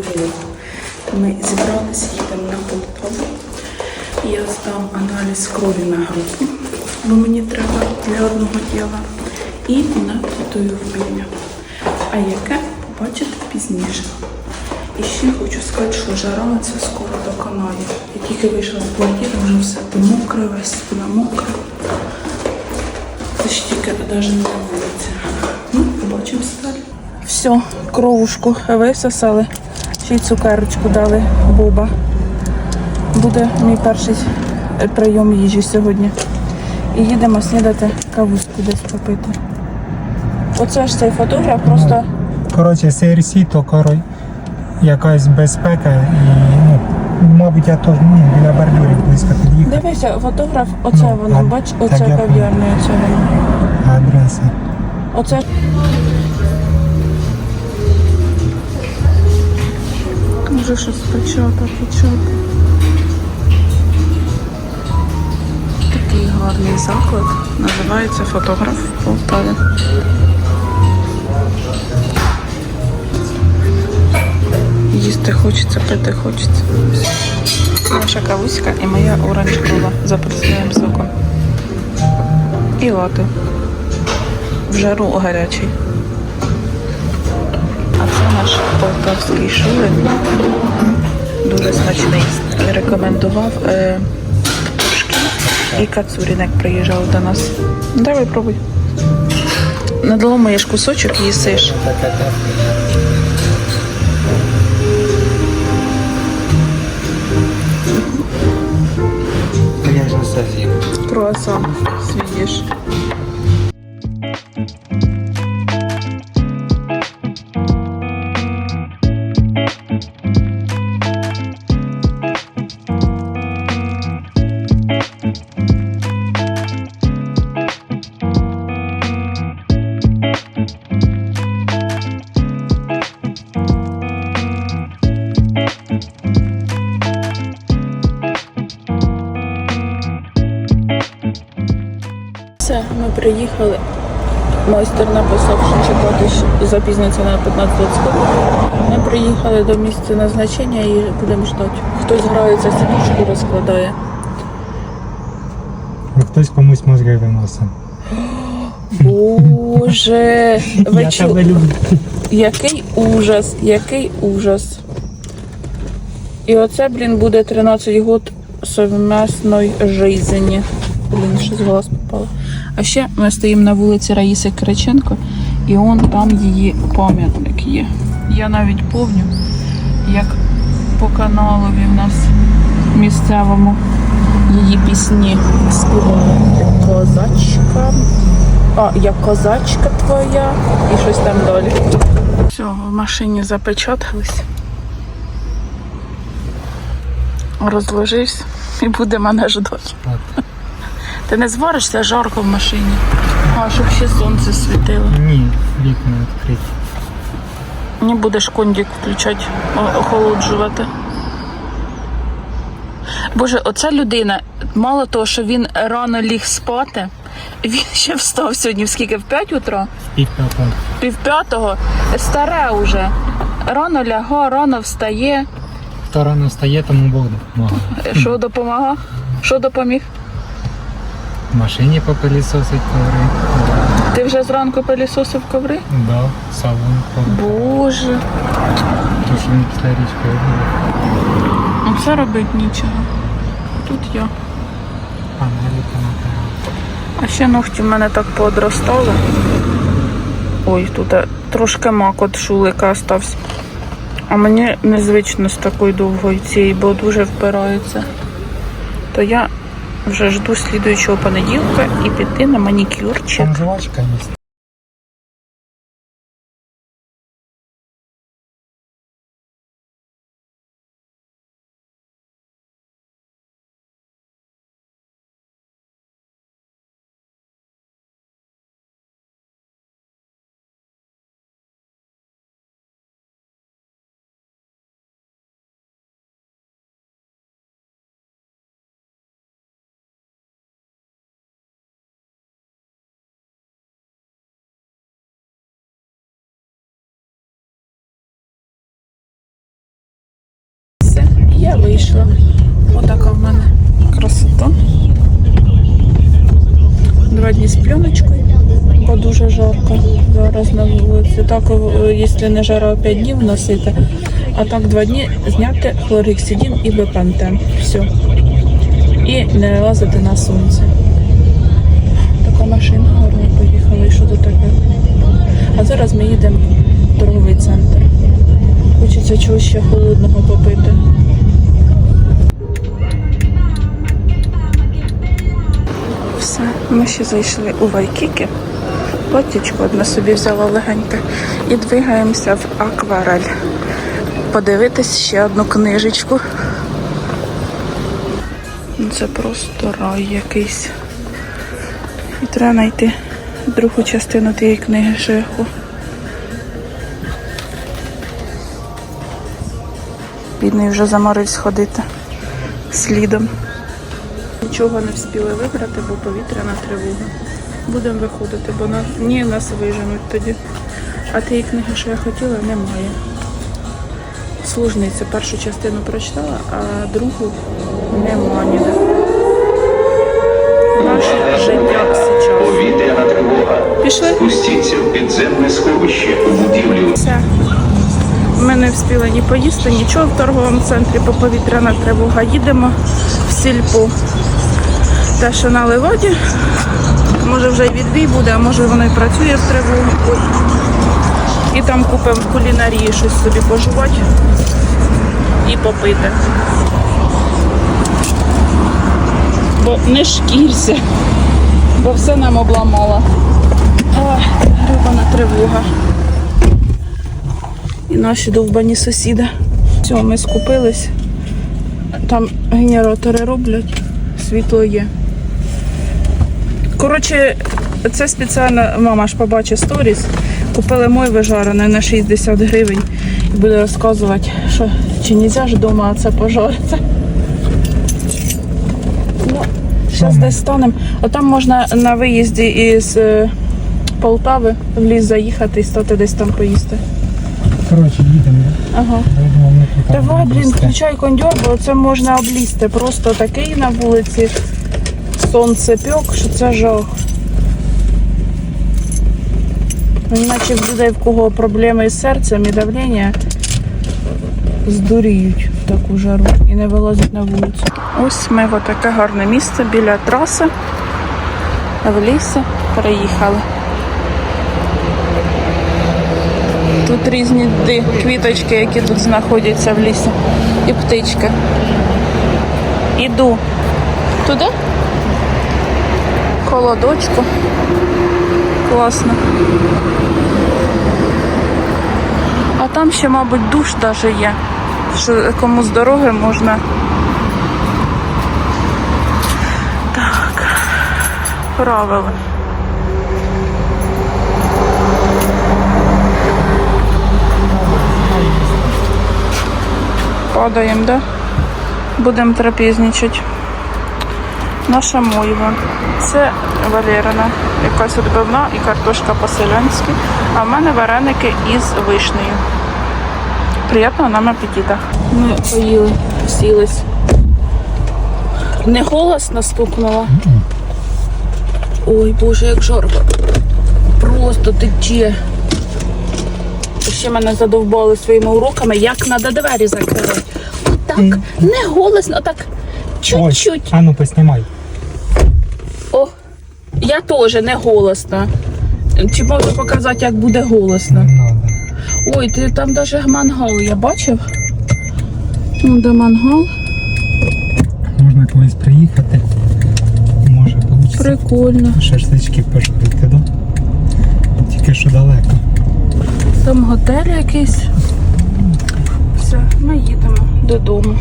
влог. Ми зібралися, їдемо на Полтаву. Я здам аналіз крові на групу, бо мені треба для одного діла. І на татуювання. А яке побачите пізніше. І ще хочу сказати, що жара це скоро доконає. Я тільки вийшла з квартири, вже все то мокре, весь спина мокра. Це ж тільки навіть не вулиці. Ну, побачимося далі. Все, кровушку висосали. Ще й цукерочку дали Боба. Буде мій перший е, прийом їжі сьогодні. І їдемо снідати кавуську десь попити. Оце ж цей фотограф просто Коротше, CRC, то коро... якась безпека і, ну, мабуть, я теж ну, біля бордюрів близько під'їхав. Дивися, фотограф, оце Ну, воно, бач, оце кав'ярня, оце воно. Адреса. Оце. Може щось почати, почати. Такий гарний заклад. Називається фотограф в Полтаві. Їсти хочеться, пити хочеться. Наша кавуська і моя оранж кола з апельсиновим соком. І лати. В жару гарячий. Наш полтавський шулик. Дуже смачний. Рекомендував е, Пушкін і Кацурін, як приїжджав до нас. Давай пробуй. Надломуєш кусочок і їсиш. Круасан свідіш. Приїхали. Майстер написав, що чекати запізниться на 15 хвилин. Ми приїхали до місця назначення і будемо ждати. Хтось грається сидічку розкладає. А хтось комусь мозги виносить. Боже, ви Я чу... тебе люблю. який ужас, який ужас. І оце, блін, буде 13 год совмесної жизни. Блін, щось в голос попало. А ще ми стоїмо на вулиці Раїси Кириченко, і он там її пам'ятник є. Я навіть пам'ятаю, як по каналові в нас місцевому її пісні співали. Козачка. А, я козачка твоя і щось там далі. Все, в машині запечатались. Розложився і буде мене ждати. Ти не зваришся жарко в машині. А, щоб ще сонце світило. Ні, вікна відкриті. Не будеш кондик включати, охолоджувати. Боже, оця людина, мало того, що він рано ліг спати, він ще встав сьогодні в скільки? В 5 утра? Пів п'ятого. Пів п'ятого, старе уже. Рано лягав, рано встає. Хто рано встає, тому Бог допомагає. Що допомагав? Що допоміг? В машині попилісосить коври. Ти вже зранку пилісосив коври? Да, салон коври. Боже, То, що він після річки ну це робить нічого. Тут я. На А ще ногті в мене так поодростали. Ой, тут е, трошки мак от шулика остався. А мені незвично з такою довгою цією, бо дуже впирається. То я вже жду слідуючого понеділка і піти на манікюрчик. Там жвачка є. Вийшла. Отака в мене красота. Два дні з пленочкою, бо дуже жарко зараз на вулиці. Так, якщо не жара 5 днів носити, а так два дні зняти хлоргексидин і бепантен. Все. І не лазити на сонце. Така машина гарно поїхала. І що тут таке? А зараз ми їдемо в торговий центр. Хочеться чогось ще холодного попити. Все, ми ще зайшли у Вайкіки. Платічко одне собі взяла легеньке. І двигаємося в акварель. Подивитись ще одну книжечку. Це просто рай якийсь. І треба знайти другу частину тієї книги Шеху. Бідний вже заморився ходити слідом. Нічого не встигли вибрати, бо повітряна тривога. Будемо виходити, бо на... ні, нас виженуть тоді. А тієї книги, що я хотіла, немає. Служниця першу частину прочитала, а другу нема ніде. Наше життя зараз. Повітряна тривога. Пішли? Спустіться в підземне сховище у будівлі. Все. Ми не встигли ні поїсти, нічого в торговому центрі, бо повітряна тривога. Їдемо в сільпо. Те, що на Леваді. Може вже й відбій буде, а може воно і працює в тривогу. Ой. І там купимо в кулінарії щось собі пожувати і попити. Бо не шкірся, бо все нам обламало. Грибана тривога. І наші довбані сусіди. Все, ми скупились. Там генератори роблять, світло є. Коротше, це спеціально, мама ж побачить сторіс. Купили мойве жарене на 60 гривень і буде розказувати, що чи не можна ж вдома це пожарити. Ну, зараз десь станемо. А там можна на виїзді із е, Полтави в ліс заїхати і стати десь там поїсти. Коротше, їдемо. Ага. Давай, блін, включай кондьор, бо це можна облізти. Просто такий на вулиці сонце пьок, що це жах. Іначе в людей, в кого проблеми з серцем і давлення, здуріють в таку жару і не вилазять на вулицю. Ось ми в таке гарне місце біля траси. В лісі переїхали. Тут різні квіточки, які тут знаходяться в лісі. І птички. Іду туди. Холодочку. Класно. А там ще, мабуть, душ даже є. Що кому з дороги можна. Так. Правила. Падаємо, да? Будемо трапезничати. Наша мойва. Це Валерина, якась відбивна і картошка по-селянськи. А в мене вареники із вишнею. Приятного нам апетита. Ми поїли, сілись. Не голосно стукнуло. Ой, Боже, як жарко. Просто тече. Ще мене задовбали своїми уроками, як треба двері закривати. Отак, не голосно, так чуть-чуть. а ну поснімай. Я теж не голосно. Чи можу показати, як буде голосно? Ой, ти там навіть мангал, я бачив. Ну, де мангал. Можна колись приїхати. Може вийде Прикольно. шашлички пожарити, да? Тільки що далеко. Там готель якийсь. Все, ми їдемо додому.